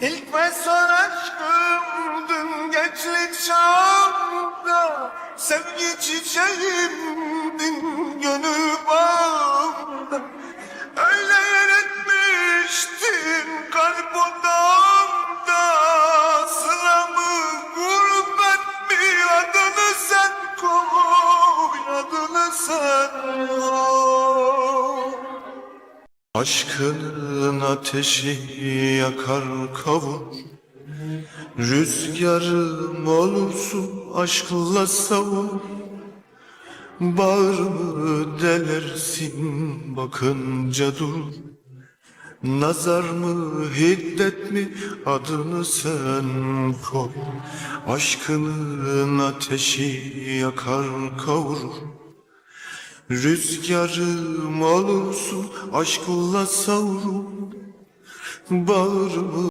İlk ve son aşkımdın gençlik çağımda Sevgi çiçeğimdin gönül bağımda. Öyle yer etmiştin kalp odamda Sıramı gurbet mi adını sen koy Adını sen Aşkının ateşi yakar kavur Rüzgarım olursun aşkla savur Bağrımı delersin bakınca dur. Nazar mı hiddet mi adını sen koy. Aşkının ateşi yakar kavurur Rüzgarım olursun aşkla savrul Bağrımı